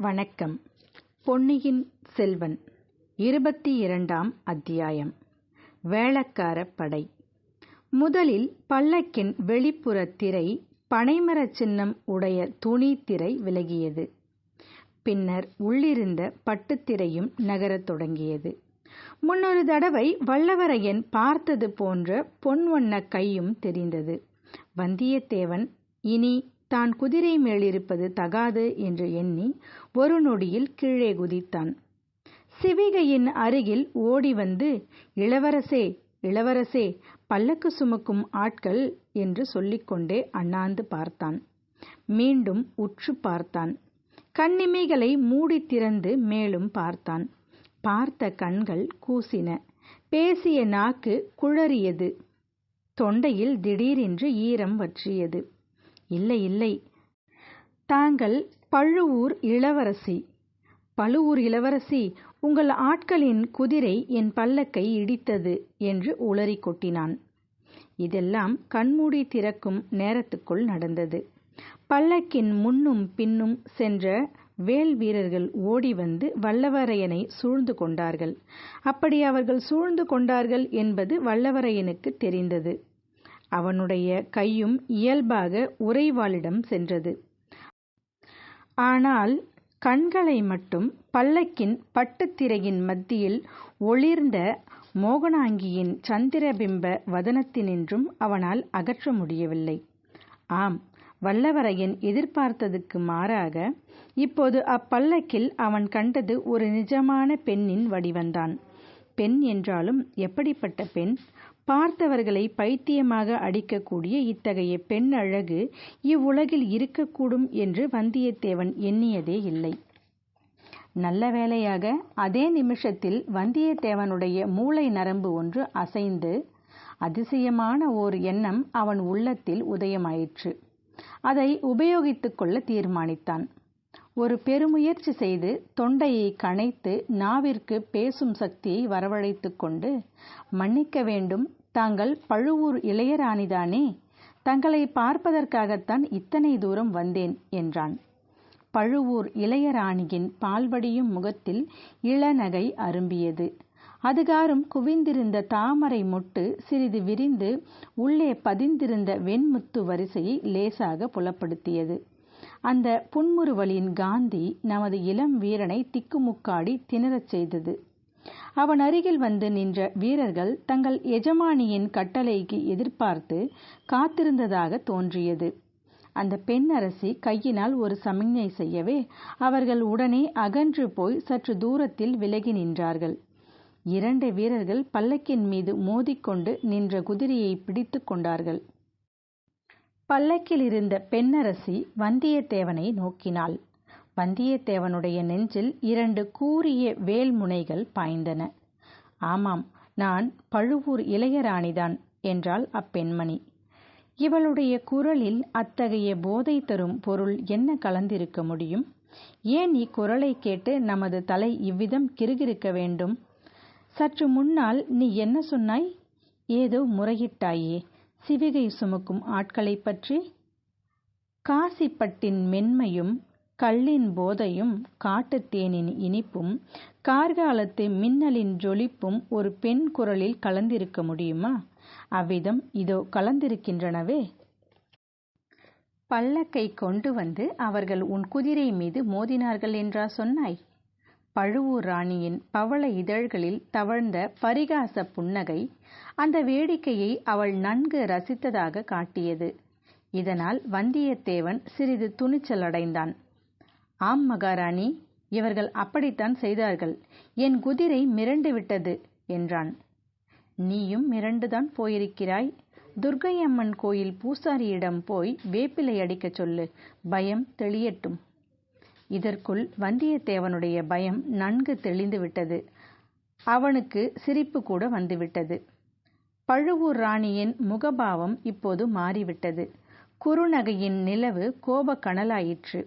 வணக்கம். பொன்னியின் செல்வன் இருபத்தி இரண்டாம் அத்தியாயம். வேளக்கார படை. முதலில் பல்லக்கின் வெளிப்புற திரை பனைமரச் சின்னம் உடைய துணி திரை விலகியது. பின்னர் உள்ளிருந்த பட்டுத்திரையும் நகரத் தொடங்கியது. முன்னொரு தடவை வல்லவரையன் பார்த்தது போன்ற பொன்வண்ண கையும் தெரிந்தது. வந்தியத்தேவன் இனி தான் குதிரை மேலிருப்பது தகாது என்று எண்ணி ஒரு நொடியில் கீழே குதித்தான். சிவிகையின் அருகில் ஓடி வந்து இளவரசே இளவரசே பல்லக்கு சுமக்கும் ஆட்கள் என்று சொல்லிக்கொண்டே அண்ணாந்து பார்த்தான். மீண்டும் உற்று பார்த்தான். கண்ணிமைகளை மூடி திறந்து மேலும் பார்த்தான். பார்த்த கண்கள் கூசின. பேசிய நாக்கு குழறியது. தொண்டையில் திடீரென்று ஈரம் வற்றியது. இல்லை இல்லை. தாங்கள் பழுவூர் இளவரசி. பழுவூர் இளவரசி உங்கள் ஆட்களின் குதிரை என் பல்லக்கை இடித்தது என்று உளறி கொட்டினான். இதெல்லாம் கண்மூடி திறக்கும் நேரத்துக்குள் நடந்தது. பல்லக்கின் முன்னும் பின்னும் சென்ற வேல் வீரர்கள் ஓடி வந்து வல்லவரையனை சூழ்ந்து கொண்டார்கள். அப்படி அவர்கள் சூழ்ந்து கொண்டார்கள் என்பது வல்லவரையனுக்கு தெரிந்தது. அவனுடைய கையும் இயல்பாக உறைவாளிடம் சென்றது. ஆனால் கண்களை மட்டும் பல்லக்கின் பட்டுத்திரையின் மத்தியில் ஒளிர்ந்த மோகனாங்கியின் சந்திரபிம்ப வதனத்தினின்றும் அவனால் அகற்ற முடியவில்லை. ஆம் வல்லவரையன் எதிர்பார்த்ததுக்கு மாறாக இப்போது அப்பல்லக்கில் அவன் கண்டது ஒரு நிஜமான பெண்ணின் வடிவந்தான் பெண் என்றாலும் எப்படிப்பட்ட பெண்? பார்த்தவர்களை பைத்தியமாக அடிக்கக்கூடிய இத்தகைய பெண் அழகு இவ்வுலகில் இருக்கக்கூடும் என்று வந்தியத்தேவன் எண்ணியதே இல்லை. நல்ல வேளையாக அதே நிமிஷத்தில் வந்தியத்தேவனுடைய மூளை நரம்பு ஒன்று அசைந்து அதிசயமான ஓர் எண்ணம் அவன் உள்ளத்தில் உதயமாயிற்று. அதை உபயோகித்துக் கொள்ள தீர்மானித்தான். ஒரு பெருமுயற்சி செய்து தொண்டையை கனைத்து நாவிற்கு பேசும் சக்தியை வரவழைத்து கொண்டு மன்னிக்க வேண்டும் தாங்கள் பழுவூர் இளையராணிதானே? தங்களை பார்ப்பதற்காகத்தான் இத்தனை தூரம் வந்தேன் என்றான். பழுவூர் இளையராணியின் பால்வடியும் முகத்தில் இளநகை அரும்பியது. அதுகாரும் குவிந்திருந்த தாமரை மொட்டு சிறிது விரிந்து உள்ளே பதிந்திருந்த வெண்முத்து வரிசையை லேசாக புலப்படுத்தியது. அந்த புன்முறுவலின் காந்தி நமது இளம் வீரனை திக்குமுக்காடி திணறச் செய்தது. அவன் அருகில் வந்து நின்ற வீரர்கள் தங்கள் எஜமானியின் கட்டளைக்கு எதிர்பார்த்து காத்திருந்ததாக தோன்றியது. அந்த பெண் அரசி கையினால் ஒரு சமிஞ்ஞை செய்யவே அவர்கள் உடனே அகன்று போய் சற்று தூரத்தில் விலகி நின்றார்கள். இரண்டு வீரர்கள் பல்லக்கின் மீது மோதிக்கொண்டு நின்ற குதிரையை பிடித்து கொண்டார்கள். பல்லக்கில் இருந்த பெண்ணரசி வந்தியத்தேவனை நோக்கினாள். வந்தியத்தேவனுடைய நெஞ்சில் இரண்டு கூரிய வேல்முனைகள் பாய்ந்தன. ஆமாம் நான் பழுவூர் இளையராணிதான் என்றாள் அப்பெண்மணி. இவளுடைய குரலில் அத்தகைய போதை தரும் பொருள் என்ன கலந்திருக்க முடியும்? ஏன் இக்குரலை கேட்டு நமது தலை இவ்விதம் கிருகிருக்க வேண்டும்? சற்று முன்னால் நீ என்ன சொன்னாய்? ஏதோ முறையிட்டாயே சிவிகை சுமக்கும் ஆட்களைப் பற்றி? காசிப்பட்டின் மென்மையும் கள்ளின் போதையும் காட்டுத்தேனின் இனிப்பும் கார்காலத்து மின்னலின் ஜொலிப்பும் ஒரு பெண் குரலில் கலந்திருக்க முடியுமா? அவ்விதம் இதோ கலந்திருக்கின்றனவே. பல்லக்கை கொண்டு வந்து அவர்கள் உன் குதிரை மீது மோதினார்கள் என்றா சொன்னாய்? பழுவூர் ராணியின் பவள இதழ்களில் தவழ்ந்த பரிகாச புன்னகை அந்த வேடிக்கையை அவள் நன்கு ரசித்ததாக காட்டியது. இதனால் வந்தியத்தேவன் சிறிது துணிச்சல் அடைந்தான் ஆம் மகாராணி இவர்கள் அப்படித்தான் செய்தார்கள். என் குதிரை மிரண்டு விட்டது என்றான். நீயும் மிரண்டுதான் போயிருக்கிறாய். துர்க்கையம்மன் கோயில் பூசாரியிடம் போய் வேப்பிலை அடிக்கச் சொல்லு. பயம் தெளியட்டும். இதற்குள் வந்தியத்தேவனுடைய பயம் நன்கு தெளிந்து விட்டது. அவனுக்கு சிரிப்பு கூட வந்துவிட்டது. பழுவூர் ராணியின் முகபாவம் இப்போது மாறிவிட்டது. குறுநகையின் நிலவு கோபக்கணலாயிற்று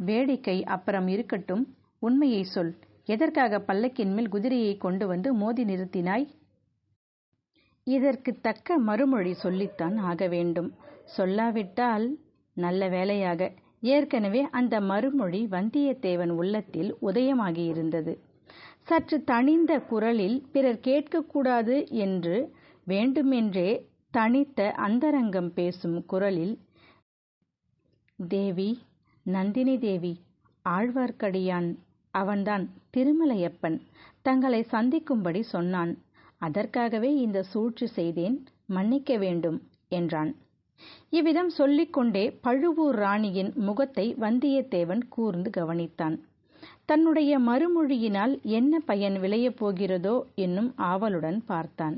வேடிக்கை அப்புறம் இருக்கட்டும். உண்மையை சொல். எதற்காக பல்லக்கின் மேல் குதிரையை கொண்டு வந்து மோதி நிறுத்தினாய்? இதற்கு தக்க மறுமொழி சொல்லித்தான் ஆக வேண்டும். சொல்லாவிட்டால் நல்ல வேலையாக. ஏற்கனவே அந்த மறுமொழி வந்தியத்தேவன் உள்ளத்தில் உதயமாகியிருந்தது சற்று தணிந்த குரலில் பிறர் கேட்கக்கூடாது என்று வேண்டுமென்றே தனித்த அந்தரங்கம் பேசும் குரலில் தேவி நந்தினி தேவி ஆழ்வார்க்கடியான் அவன்தான் திருமலையப்பன். தங்களை சந்திக்கும்படி சொன்னான். அதற்காகவே இந்த சூழ்ச்சி செய்தேன் மன்னிக்க வேண்டும் என்றான். இவ்விதம் சொல்லிக்கொண்டே பழுவூர் ராணியின் முகத்தை வந்தியத்தேவன் கூர்ந்து கவனித்தான். தன்னுடைய மறுமொழியினால் என்ன பயன் விளையப் போகிறதோ என்னும் ஆவலுடன் பார்த்தான்.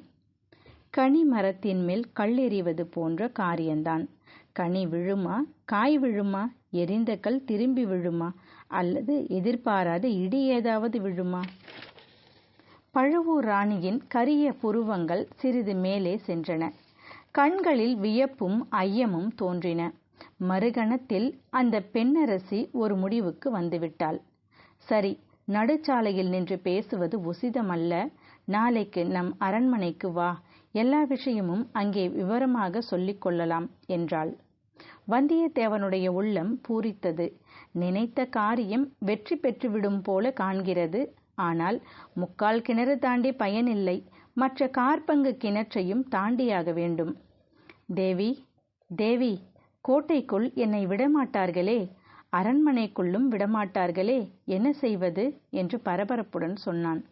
கனி மரத்தின் மேல் கல்லெறிவது போன்ற காரியந்தான். கனி விழுமா காய் விழுமா எரிந்த கல் திரும்பி விழுமா? அல்லது எதிர்பாராத இடி ஏதாவது விழுமா? பழுவூர் ராணியின் கரிய புருவங்கள் சிறிது மேலே சென்றன. கண்களில் வியப்பும் ஐயமும் தோன்றின. மறுகணத்தில் அந்த பெண்ணரசி ஒரு முடிவுக்கு வந்துவிட்டாள். சரி நடுச்சாலையில் நின்று பேசுவது உசிதமல்ல. நாளைக்கு நம் அரண்மனைக்கு வா. எல்லா விஷயமும் அங்கே விவரமாக சொல்லிக் கொள்ளலாம் என்றாள். வந்தியத்தேவனுடைய உள்ளம் பூரித்தது. நினைத்த காரியம் வெற்றி பெற்றுவிடும் போல காண்கிறது. ஆனால் முக்கால் கிணறு தாண்டி பயனில்லை. மற்ற கார்பங்கு கிணற்றையும் தாண்டியாக வேண்டும். தேவி தேவி கோட்டைக்குள் என்னை விடமாட்டார்களே? அரண்மனைக்குள்ளும் விடமாட்டார்களே? என்ன செய்வது? என்று பரபரப்புடன் சொன்னான்.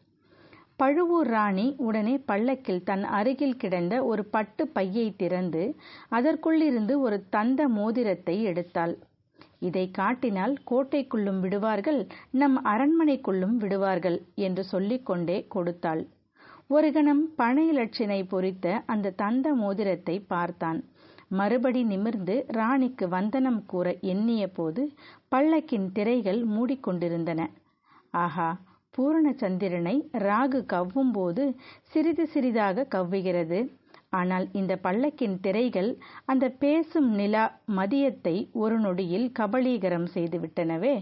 பழுவூர் ராணி உடனே பல்லக்கில் தன் அருகில் கிடந்த ஒரு பட்டு பையை திறந்து அதற்குள்ளிருந்து ஒரு தந்த மோதிரத்தை எடுத்தாள். இதை காட்டினால் கோட்டைக்குள்ளும் விடுவார்கள் நம் அரண்மனைக்குள்ளும் விடுவார்கள் என்று சொல்லிக்கொண்டே கொடுத்தாள். ஒரு கணம் பனை இலட்சினை பொறித்த அந்த தந்த மோதிரத்தை பார்த்தான். மறுபடி நிமிர்ந்து ராணிக்கு வந்தனம் கூற எண்ணிய போது பல்லக்கின் திரைகள் மூடிக்கொண்டிருந்தன. ஆஹா பூரண சந்திரனை ராகு கவ்வும் போது சிறிது சிறிதாக கவ்வுகிறது. ஆனால் இந்த பல்லக்கின் திரைகள் அந்த பேசும் நிலா மதியத்தை ஒரு நொடியில் கபளீகரம் செய்துவிட்டனவே.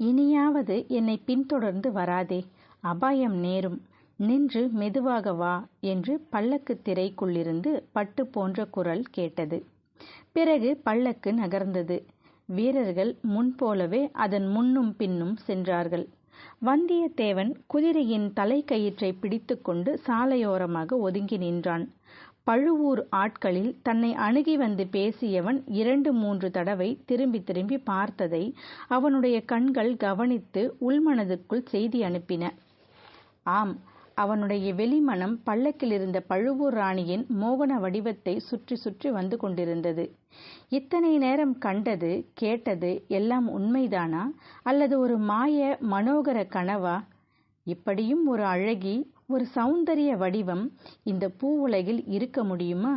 இனியாவது என்னை பின்தொடர்ந்து வராதே. அபாயம் நேரும். நின்று மெதுவாக வா என்று பல்லக்கு திரைக்குள்ளிருந்து பட்டு போன்ற குரல் கேட்டது. பிறகு பல்லக்கு நகர்ந்தது. வீரர்கள் முன்போலவே அதன் முன்னும் பின்னும் சென்றார்கள். வந்தியத்தேவன் குதிரையின் தலைக்கயிற்றை பிடித்துக்கொண்டு சாலையோரமாக ஒதுங்கி நின்றான். பழுவூர் ஆட்களில் தன்னை அணுகி வந்து பேசியவன் இரண்டு மூன்று தடவை திரும்பி திரும்பி பார்த்ததை அவனுடைய கண்கள் கவனித்து உள்மனதுக்குள் செய்தி அனுப்பின. ஆம் அவனுடைய வெளிமனம் பல்லக்கிலிருந்த பழுவூர் ராணியின் மோகன வடிவத்தை சுற்றி சுற்றி வந்து கொண்டிருந்தது. இத்தனை நேரம் கண்டது கேட்டது எல்லாம் உண்மைதானா? அல்லது ஒரு மாய மனோகர கனவா? இப்படியும் ஒரு அழகி ஒரு சௌந்தரிய வடிவம் இந்த பூ உலகில் இருக்க முடியுமா?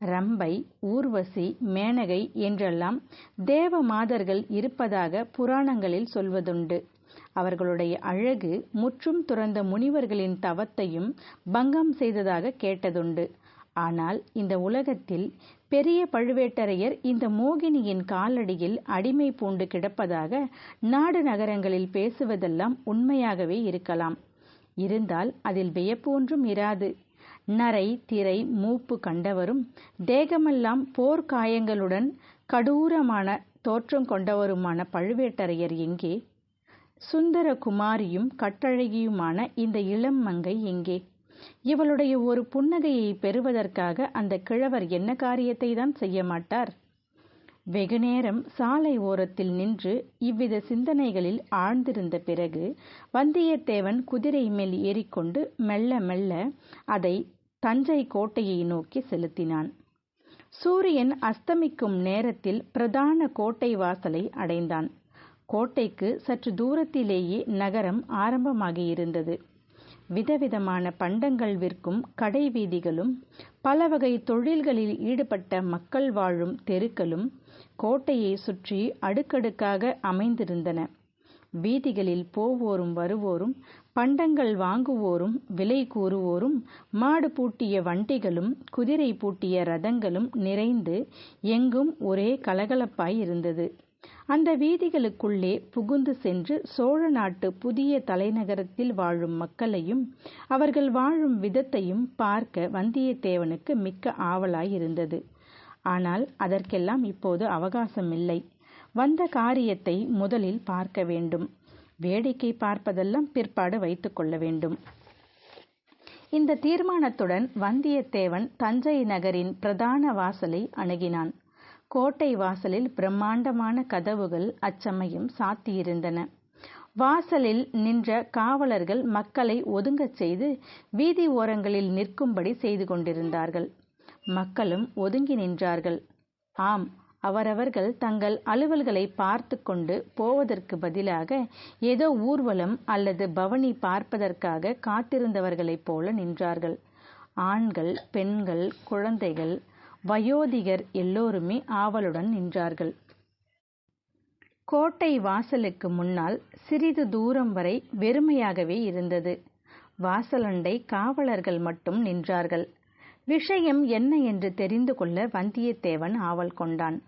ரம்பை ஊர்வசி மேனகை என்றெல்லாம் தேவ மாதர்கள் இருப்பதாக புராணங்களில் சொல்வதுண்டு. அவர்களுடைய அழகு முற்றும் துறந்த முனிவர்களின் தவத்தையும் பங்கம் செய்ததாக கேட்டதுண்டு. ஆனால் இந்த உலகத்தில் பெரிய பழுவேட்டரையர் இந்த மோகினியின் காலடியில் அடிமை பூண்டு கிடப்பதாக நாடு நகரங்களில் பேசுவதெல்லாம் உண்மையாகவே இருக்கலாம். இருந்தால் அதில் வியப்பு ஒன்றும் இராது. நரை திரை மூப்பு கண்டவரும் தேகமெல்லாம் போர்க்காயங்களுடன் கடூரமான தோற்றம் கொண்டவருமான பழுவேட்டரையர் எங்கே? சுந்தர குமாரியும் கட்டழகியுமான இந்த இளம் மங்கை எங்கே? இவளுடைய ஒரு புன்னகையை பெறுவதற்காக அந்த கிழவர் என்ன காரியத்தை தான் செய்ய மாட்டார்? வெகுநேரம் சாலை ஓரத்தில் நின்று இவ்வித சிந்தனைகளில் ஆழ்ந்திருந்த பிறகு வந்தியத்தேவன் குதிரை மேல் ஏறிக்கொண்டு மெல்ல மெல்ல அதை தஞ்சை கோட்டையை நோக்கி செலுத்தினான். சூரியன் அஸ்தமிக்கும் நேரத்தில் பிரதான கோட்டை வாசலை அடைந்தான். கோட்டைக்கு சற்று தூரத்திலேயே நகரம் ஆரம்பமாகியிருந்தது. விதவிதமான பண்டங்கள் விற்கும் கடை வீதிகளும் பல வகை தொழில்களில் ஈடுபட்ட மக்கள் வாழும் தெருக்களும் கோட்டையை சுற்றி அடுக்கடுக்காக அமைந்திருந்தன. வீதிகளில் போவோரும் வருவோரும் பண்டங்கள் வாங்குவோரும் விலை கூறுவோரும் மாடு பூட்டிய வண்டிகளும் குதிரை பூட்டிய ரதங்களும் நிறைந்து எங்கும் ஒரே கலகலப்பாய் இருந்தது. அந்த வீதிகளுக்குள்ளே புகுந்து சென்று சோழ நாட்டு புதிய தலைநகரத்தில் வாழும் மக்களையும் அவர்கள் வாழும் விதத்தையும் பார்க்க வந்தியத்தேவனுக்கு மிக்க ஆவலாயிருந்தது. ஆனால் அதற்கெல்லாம் இப்போது அவகாசம் இல்லை வந்த காரியத்தை முதலில் பார்க்க வேண்டும். வேடிக்கை பார்ப்பதெல்லாம் பிற்பாடு வைத்துக் கொள்ள வேண்டும். இந்த தீர்மானத்துடன் வந்தியத்தேவன் தஞ்சை நகரின் பிரதான வாசலை அணுகினான். கோட்டை வாசலில் பிரம்மாண்டமான கதவுகள் அச்சமயம் சாத்தியிருந்தன. வாசலில் நின்ற காவலர்கள் மக்களை ஒதுங்கச் செய்து வீதி ஓரங்களில் நிற்கும்படி செய்து கொண்டிருந்தார்கள். மக்களும் ஒதுங்கி நின்றார்கள். ஆம் அவரவர்கள் தங்கள் அலுவல்களை பார்த்து கொண்டு போவதற்கு பதிலாக ஏதோ ஊர்வலம் அல்லது பவனி பார்ப்பதற்காக காத்திருந்தவர்களைப் போல நின்றார்கள். ஆண்கள் பெண்கள் குழந்தைகள் வயோதிகர் எல்லோருமே ஆவலுடன் நின்றார்கள். கோட்டை வாசலுக்கு முன்னால் சிறிது தூரம் வரை வெறுமையாகவே இருந்தது. வாசலண்டை காவலர்கள் மட்டும் நின்றார்கள். விஷயம் என்ன என்று தெரிந்து கொள்ள வந்தியத்தேவன் ஆவல் கொண்டான்.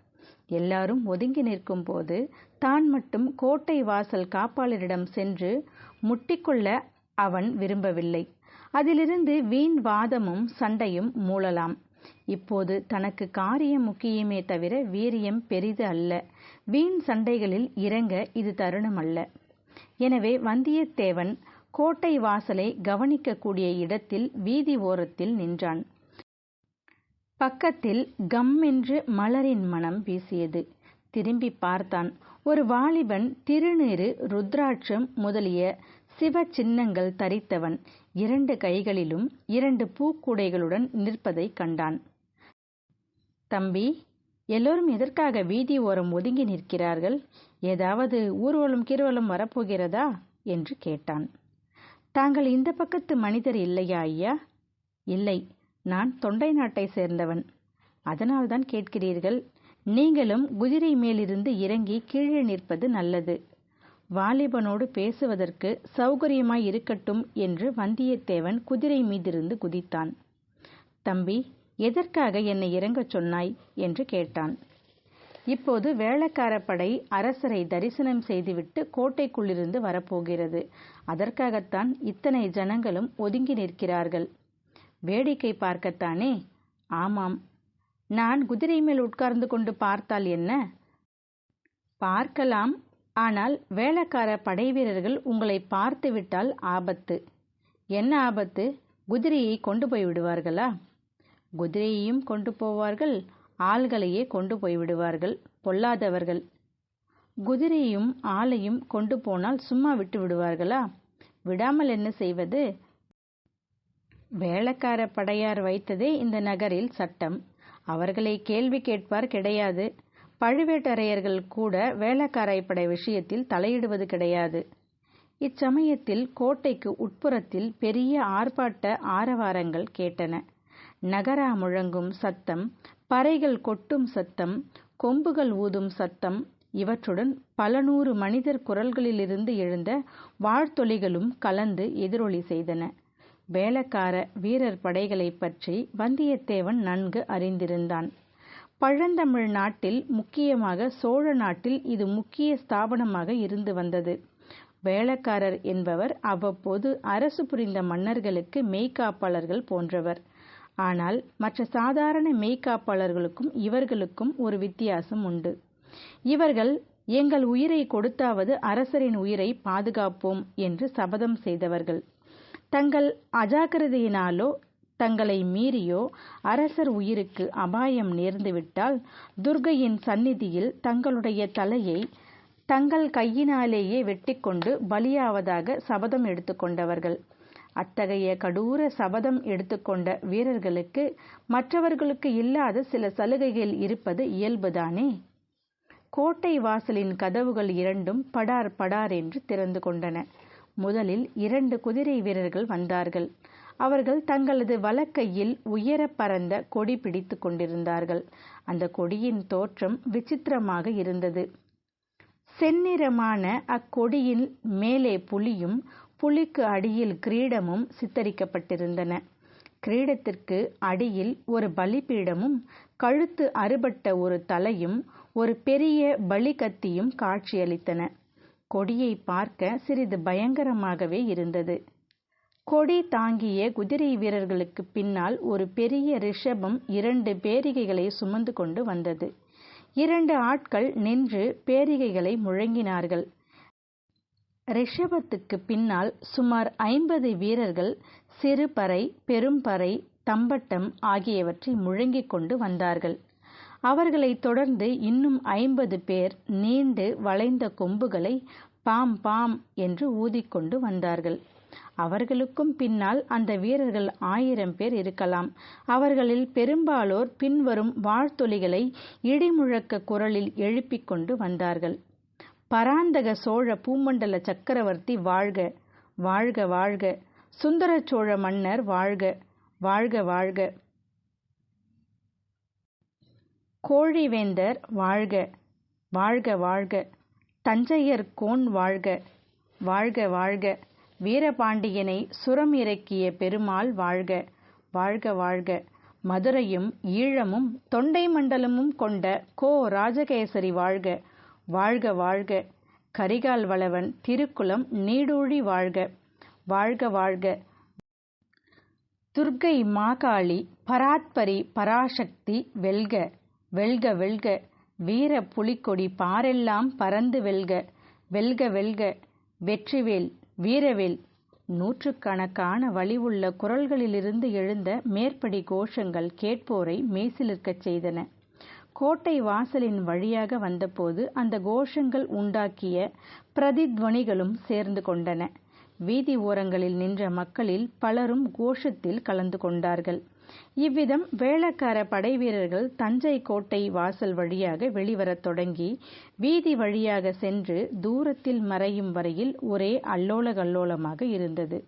எல்லாரும் ஒதுங்கி நிற்கும் போது தான் மட்டும் கோட்டை வாசல் காப்பாளரிடம் சென்று முட்டிக்கொள்ள அவன் விரும்பவில்லை. அதிலிருந்து வீண் வாதமும் சண்டையும் மூளலாம் இப்போது தனக்கு காரியம் முக்கியமே தவிர வீரியம் பெரிது அல்ல. வீண் சண்டைகளில் இறங்க இது தருணம் அல்ல எனவே வந்தியத்தேவன் கோட்டை வாசலை கவனிக்கக்கூடிய இடத்தில் வீதி ஓரத்தில் நின்றான். பக்கத்தில் கம் என்று மலரின் மனம் வீசியது. திரும்பி பார்த்தான். ஒரு வாலிபன் திருநீறு ருத்ராட்சம் முதலிய சிவ சின்னங்கள் தரித்தவன் இரண்டு கைகளிலும் இரண்டு பூக்கூடைகளுடன் நிற்பதைக் கண்டான். தம்பி எல்லோரும் எதற்காக வீதி ஓரம் ஒதுங்கி நிற்கிறார்கள்? ஏதாவது ஊர்வலம் கிருவலம் வரப்போகிறதா? என்று கேட்டான். தாங்கள் இந்த பக்கத்து மனிதர் இல்லையா ஐயா? இல்லை நான் தொண்டை நாட்டை சேர்ந்தவன். அதனால்தான் கேட்கிறீர்கள் நீங்களும் குதிரை மேலிருந்து இறங்கி கீழே நிற்பது நல்லது. வாலிபனோடு பேசுவதற்கு சௌகரியமாய் இருக்கட்டும் என்று வந்தியத்தேவன் குதிரை மீதிருந்து குதித்தான். தம்பி எதற்காக என்னை இறங்கச் சொன்னாய்? என்று கேட்டான். இப்போது வேளக்கார படை அரசரை தரிசனம் செய்துவிட்டு கோட்டைக்குள்ளிருந்து வரப்போகிறது. அதற்காகத்தான் இத்தனை ஜனங்களும் ஒதுங்கி நிற்கிறார்கள். வேடிக்கை பார்க்கத்தானே? ஆமாம். நான் குதிரை மேல் உட்கார்ந்து கொண்டு பார்த்தால் என்ன? பார்க்கலாம். ஆனால் வேளக்கார படை வீரர்கள் உங்களை பார்த்துவிட்டால் ஆபத்து. என்ன ஆபத்து? குதிரையை கொண்டு போய் விடுவார்களா? குதிரையையும் கொண்டு போவார்கள் ஆள்களையே கொண்டு போய் விடுவார்கள் பொல்லாதவர்கள். குதிரையும் ஆளையும் கொண்டு போனால் சும்மா விட்டு விடுவார்களா? விடாமல் என்ன செய்வது? வேளக்கார படையார் வைத்ததே இந்த நகரில் சட்டம். அவர்களை கேள்வி கேட்பார் கிடையாது. பழுவேட்டரையர்கள் கூட வேளக்காரை படை விஷயத்தில் தலையிடுவது கிடையாது. இச்சமயத்தில் கோட்டைக்கு உட்புறத்தில் பெரிய ஆர்ப்பாட்ட ஆரவாரங்கள் கேட்டன. நகரா முழங்கும் சத்தம் பறைகள் கொட்டும் சத்தம் கொம்புகள் ஊதும் சத்தம் இவற்றுடன் பல நூறு மனிதர் குரல்களிலிருந்து எழுந்த வாழ்த்தொலிகளும் கலந்து எதிரொலி செய்தன. வேளக்கார வீரர் படைகளைப் பற்றி வந்தியத்தேவன் நன்கு அறிந்திருந்தான். பழந்தமிழ் நாட்டில் முக்கியமாக சோழ நாட்டில் இது முக்கிய ஸ்தாபனமாக இருந்து வந்தது. வேளக்காரர் என்பவர் அவ்வப்போது அரசு புரிந்த மன்னர்களுக்கு மெய்காப்பாளர்கள் போன்றவர். ஆனால் மற்ற சாதாரண மெய்காப்பாளர்களுக்கும் இவர்களுக்கும் ஒரு வித்தியாசம் உண்டு. இவர்கள் எங்கள் உயிரை கொடுத்தாவது அரசரின் உயிரை பாதுகாப்போம் என்று சபதம் செய்தவர்கள். தங்கள் அஜாக்கிரதையினாலோ தங்களை மீறியோ அரசர் உயிருக்கு அபாயம் நேர்ந்துவிட்டால் துர்கையின் சந்நிதியில் தங்களுடைய தலையை தங்கள் கையினாலேயே வெட்டிக்கொண்டு பலியாவதாக சபதம் எடுத்துக்கொண்டவர்கள் அத்தகைய கடூர சபதம் எடுத்துக்கொண்ட வீரர்களுக்கு மற்றவர்களுக்கு இல்லாத சில சலுகைகள் இருப்பது இயல்புதானே? கோட்டை வாசலின் கதவுகள் இரண்டும் படார் படார் என்று திறந்து கொண்டன. முதலில் இரண்டு குதிரை வீரர்கள் வந்தார்கள். அவர்கள் தங்களது வலக்கையில் உயர பறந்த கொடி பிடித்து கொண்டிருந்தார்கள். அந்த கொடியின் தோற்றம் விசித்திரமாக இருந்தது. செந்நிறமான அக்கொடியின் மேலே புலியும் புலிக்கு அடியில் கிரீடமும் சித்தரிக்கப்பட்டிருந்தன. கிரீடத்திற்கு அடியில் ஒரு பலிபீடமும் கழுத்து அறுபட்ட ஒரு தலையும் ஒரு பெரிய பலிகத்தியும் காட்சியளித்தன. கொடியை பார்க்க சிறிது பயங்கரமாகவே இருந்தது. கொடி தாங்கிய குதிரை வீரர்களுக்கு பின்னால் ஒரு பெரிய ரிஷபம் இரண்டு பேரிகைகளை சுமந்து கொண்டு வந்தது. இரண்டு ஆட்கள் நின்று பேரிகைகளை முழங்கினார்கள். ரிஷபத்துக்கு பின்னால் சுமார் ஐம்பது வீரர்கள் சிறுபறை பெரும்பறை தம்பட்டம் ஆகியவற்றை முழங்கிக் கொண்டு வந்தார்கள். அவர்களை தொடர்ந்து இன்னும் ஐம்பது பேர் நீண்டு வளைந்த கொம்புகளை பாம் பாம் என்று ஊதிக்கொண்டு வந்தார்கள். அவர்களுக்கும் பின்னால் அந்த வீரர்கள் ஆயிரம் பேர் இருக்கலாம். அவர்களில் பெரும்பாலோர் பின்வரும் வாழ்த்தொலிகளை இடிமுழக்க குரலில் எழுப்பிக் கொண்டு வந்தார்கள். பராந்தக சோழ பூமண்டல சக்கரவர்த்தி வாழ்க வாழ்க வாழ்க. சுந்தர சோழ மன்னர் வாழ்க வாழ்க வாழ்க. கோழிவேந்தர் வாழ்க வாழ்க வாழ்க. தஞ்சையர் கோன் வாழ்க வாழ்க வாழ்க. வீரபாண்டியனை சுரம் இறக்கிய பெருமாள் வாழ்க வாழ்க வாழ்க. மதுரையும் ஈழமும் தொண்டை மண்டலமும் கொண்ட கோ ராஜகேசரி வாழ்க வாழ்க வாழ்க. கரிகால் வளவன் திருக்குளம் நீடூழி வாழ்க வாழ்க வாழ்க. துர்க்கை மாகாளி பராத்பரி பராசக்தி வெல்க வெல்க வெல்க. வீர புலிக்கொடி பாரெல்லாம் பறந்து வெல்க வெல்க வெல்க. வெற்றிவேல் வீரவேல். நூற்றுக்கணக்கான வலிவுள்ள குரல்களிலிருந்து எழுந்த மேற்படி கோஷங்கள் கேட்போரை மெய்சிலிர்க்கச் செய்தன. கோட்டை வாசலின் வழியாக வந்தபோது அந்த கோஷங்கள் உண்டாக்கிய பிரதித்வனிகளும் சேர்ந்து கொண்டன. வீதி ஓரங்களில் நின்ற மக்களில் பலரும் கோஷத்தில் கலந்து கொண்டார்கள். இவ்விதம் வேளக்கார படைவீரர்கள் தஞ்சை கோட்டை வாசல் வழியாக வெளிவரத் தொடங்கி வீதி வழியாக சென்று தூரத்தில் மறையும் வரையில் ஒரே அல்லோல கல்லோலமாக இருந்தது.